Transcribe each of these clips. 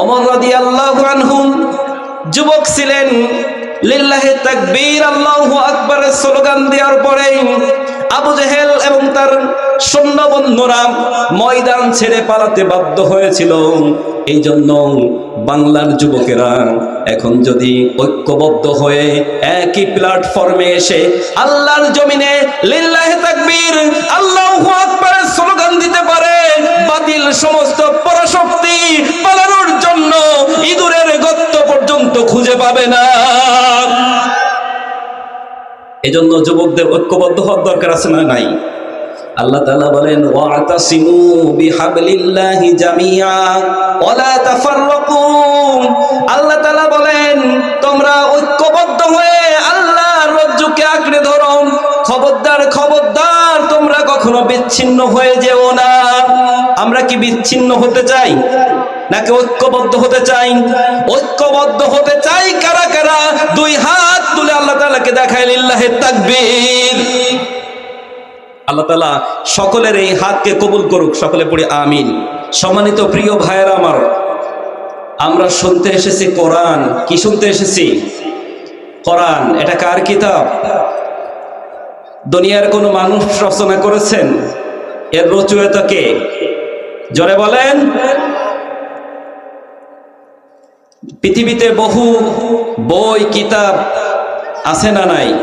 অমর রাদিয়াল্লাহু আনহুম যুবক ছিলেন, লিল্লাহে তাকবীর, আল্লাহু দেওয়ার পরে আবু এবং তার ময়দান ছেড়ে বাধ্য হয়েছিল। এই বাংলার যুবকেরা এখন যদি ঐক্যবদ্ধ হয়ে একই প্ল্যাটফর্মে এসে আল্লাহর জমিনে লিল্লাহে তাকবীর, আল্লাহু আকবারের স্লোগান দিতে পারে, বাতিল সমস্ত পাবে না। এজন্য যুবকদের ঐক্যবদ্ধ হওয়ার দরকার আছে না নাই? আল্লাহ তাআলা বলেন, ওয়াতাসিমু বিহাবলিল্লাহি জামিয়া তাফাররাকু। আল্লাহ তাআলা বলেন, তোমরা ঐক্যবদ্ধ হয়ে আল্লাহর রজ্জুকে আঁকড়ে ধরো। খবরদার খবরদার তোমরা কখনো বিচ্ছিন্ন হয়ে যেও না। আমরা কি বিচ্ছিন্ন হতে চাই? নাকি ঐক্যবদ্ধ হতে চাই? ঐক্যবদ্ধ হতে চাই কারা কারা? দুই হাত তুলে আল্লাহ তাআলাকে দেখায় লিল্লাহে তাকবীর। আল্লাহ তালা সকলের এই হাতকে কবুল করুক, সকলে পড়ি আমিন। সম্মানিত প্রিয় ভাইয়েরা আমার, আমরা শুনতে এসেছি কোরআন। কি শুনতে এসেছি? কোরআন। এটা কার কিতাব? দুনিয়ার কোনো মানুষ রচনা করেছেন? এর রচয়িতাকে জোরে বলেন। পৃথিবীতে বহু বই, কিতাব আছে না নাই?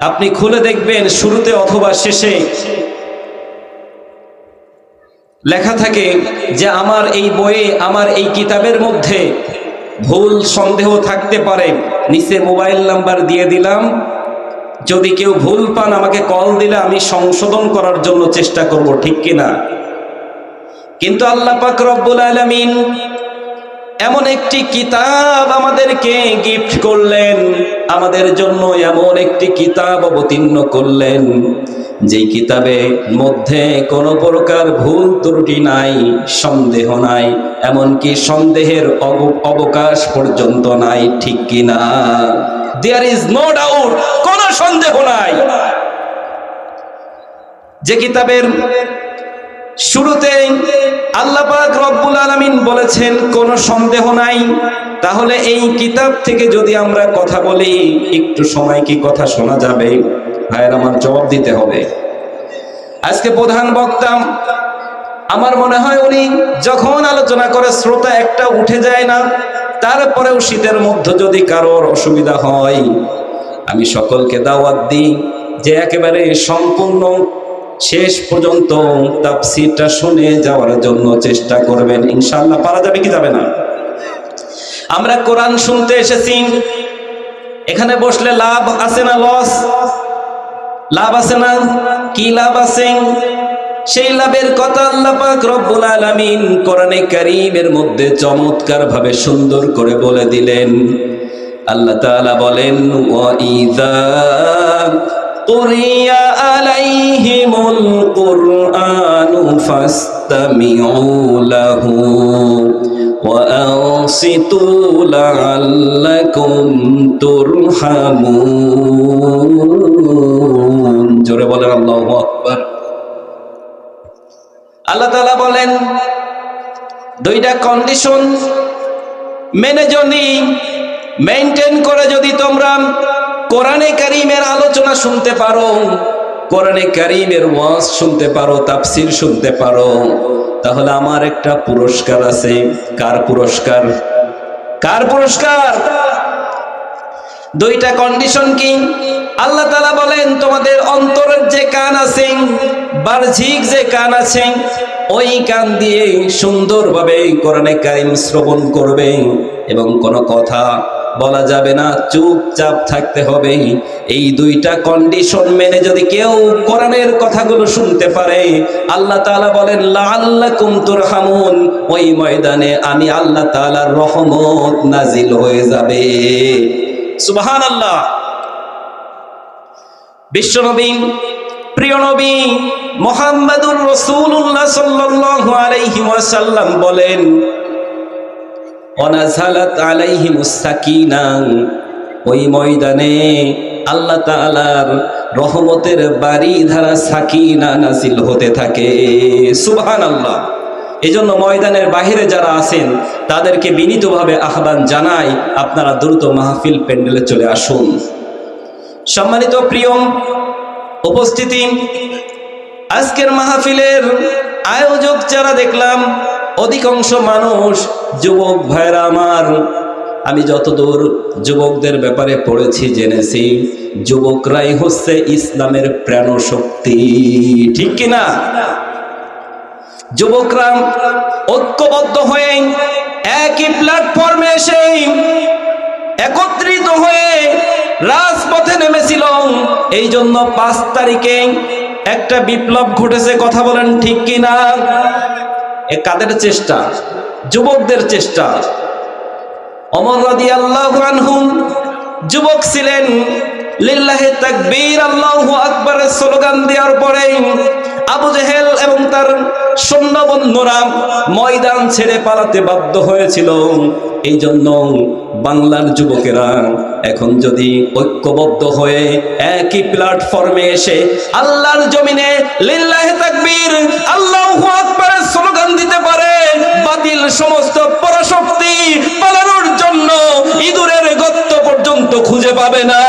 আপনি খুলে দেখবেন শুরুতে অথবা শেষে লেখা থাকে যে আমার এই বইয়ে, আমার এই কিতাবের মধ্যে ভুল সন্দেহ থাকতে পারে। নিচে মোবাইল নাম্বার দিয়ে দিলাম। যদি কেউ ভুল পান, আমাকে কল দিলে আমি সংশোধন করার জন্য চেষ্টা করব, ঠিক কিনা কিন্তু আল্লাহ পাক রব্বুল আলামিন এমন একটি কিতাব আমাদেরকে গিফট করলেন, আমাদের জন্য এমন একটি কিতাব অবতীর্ণ করলেন, যেই কিতাবে মধ্যে কোনো প্রকার ভুল ত্রুটি নাই, সন্দেহ নাই, এমনকি সন্দেহের অব- অবকাশ পর্যন্ত নাই, ঠিক কিনা দেয়ার ইজ নো ডাউট কোনো সন্দেহ নাই। যে কিতাবের শুরুতে আল্লাহ পাক রব্বুল আলামিন বলেছেন, কোনো সন্দেহ নাই। তাহলে এই কিতাব থেকে যদি আমরা কথা বলি, একটু সময় কি কথা শোনা যাবে? ভাইয়ের আমার জবাব দিতে হবে। আজকে প্রধান বক্তা আমার মনে হয় উনি যখন আলোচনা করে, শ্রোতা একটা উঠে যায় না তারপরেও শীতের মধ্যে যদি কারোর অসুবিধা হয়, আমি সকলকে দাওয়াত দিই যে একেবারে সম্পূর্ণ শেষ পর্যন্ত তাফসিরটা শুনে যাওয়ার জন্য চেষ্টা করবেন। ইনশাআল্লাহ পারা যাবে কি যাবে না? আমরা কোরআন শুনতে এসেছি। এখানে বসলে লাভ আছে না লস লাভ আছে না? কি লাভ আছে? সেই লাভের কথা আল্লাহ পাক রব্বুল আলামিন কোরআনে কারীমের মধ্যে চমৎকার ভাবে সুন্দর করে বলে দিলেন আল্লাহ তাআলা বলেন ওয়া ইযা قرئ عليهم القرآن فاستمعوا له وأنصتوا لعلكم ترحمون জোরে বলেন আল্লাহু আকবার আল্লাহ তালা বলেন, দুইটা কন্ডিশন মেনে যদি মেনটেন করে যদি তোমরা কোরআনে কারিমের আলোচনা শুনতে পারো, কোরআনে কারিমের ওয়াজ শুনতে পারো, তাফসির শুনতে পারো, তাহলে আমার একটা পুরস্কার আছে। কার পুরস্কার? কার পুরস্কার? দুইটা কন্ডিশন কি? আল্লাহ তালা বলেন, তোমাদের অন্তরের যে কান আছে, বাহ্যিক যে কান আছে, ওই কান দিয়ে সুন্দরভাবে কোরআনে কারিম শ্রবণ করবে। এবং কোনো কথা বলা যাবে না, চুপচাপ থাকতে হবে। এই দুইটা কন্ডিশন মেনে যদি কেউ কোরআনের কথাগুলো শুনতে পারে, আল্লাহ তাআলা বলেন, লাআল্লাকুম তুরহামুন। ওই ময়দানে আমি আল্লাহ তাআলার রহমত নাজিল হয়ে যাবে। সুবহানাল্লাহ। বিশ্বনবী প্রিয় নবী মোহাম্মদুর রসুল্লাহ সাল্লাল্লাহু আলাইহি ওয়াসাল্লাম বলেন অনাজালাত আলাইহিমুস সাকিনা ওই ময়দানে আল্লাহ তাআলার রহমতের বাড়ি ধারা সাকিনা নাজিল হতে থাকে। সুবহানাল্লাহ। এই জন্য ময়দানের বাহিরে যারা আছেন, তাদেরকে বিনীতভাবে আহ্বান জানাই, আপনারা দ্রুত মাহফিল প্যান্ডেলে চলে আসুন। সম্মানিত প্রিয় উপস্থিতি, আজকের মাহফিলের আয়োজক যারা দেখলাম, অধিকাংশ মানুষ, যুবক ভাইরা আমার। আমি যতদূর যুবকদের ব্যাপারে পড়েছি, জেনেছি, যুবকরাই হচ্ছে ইসলামের প্রাণ শক্তি ঠিক কিনা? যুবকরা ঐক্যবদ্ধ হয়ে একই প্ল্যাটফর্মে এসে একত্রিত হয়ে রাজপথে নেমেছিল। এই জন্য পাঁচ তারিখে একটা বিপ্লব ঘটেছে, কথা বলেন ঠিক কিনা? এ কাদের চেষ্টা? যুবকদের চেষ্টা। অমর রাদি আল্লাহ যুবক ছিলেন। লিল্লাহে তাকবীর, আল্লাহু আকবারের স্লোগান দেওয়ার পরে আবু জেহেল এবং তার সৈন্য বন্ধুরা ময়দান ছেড়ে পালাতে বাধ্য হয়েছিল। এই জন্য বাংলার যুবকেরা এখন যদি ঐক্যবদ্ধ হয়ে একই প্ল্যাটফর্মে এসে আল্লাহর জমিনে লিল্লাহে তাকবীর, আল্লাহু আকবারের স্লোগান দিতে পারে, বাতিল সমস্ত পরাশক্তি পালানোর জন্য ইঁদুরের গর্ত পর্যন্ত খুঁজে পাবে না।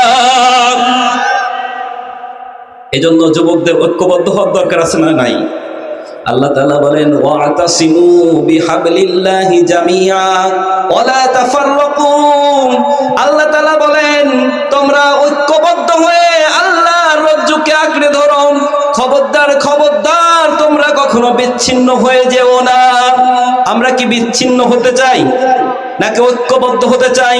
এজন্য যুবকদের ঐক্যবদ্ধ হওয়ার দরকার আছে না নাই? আল্লাহ তাআলা বলেন, ওয়াতাসিমু বিহাবলিল্লাহি জামিয়া তাফাররাকু। আল্লাহ তাআলা বলেন, তোমরা ঐক্যবদ্ধ হয়ে আল্লাহর রজ্জুকে আঁকড়ে ধরো। খবরদার খবরদার, তোমরা কখনো বিচ্ছিন্ন হয়ে যেও না। আমরা কি বিচ্ছিন্ন হতে চাই নাকি ঐক্যবদ্ধ হতে চাই?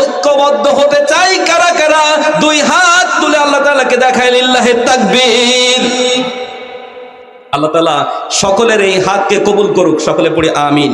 ঐক্যবদ্ধ হতে চাই কারা কারা? দুই হাত তুলে আল্লাহ তাআলাকে দেখায় লিল্লাহে তাকবীর। আল্লাহ তালা সকলের এই হাতকে কবুল করুক সকলে পড়ে আমিন।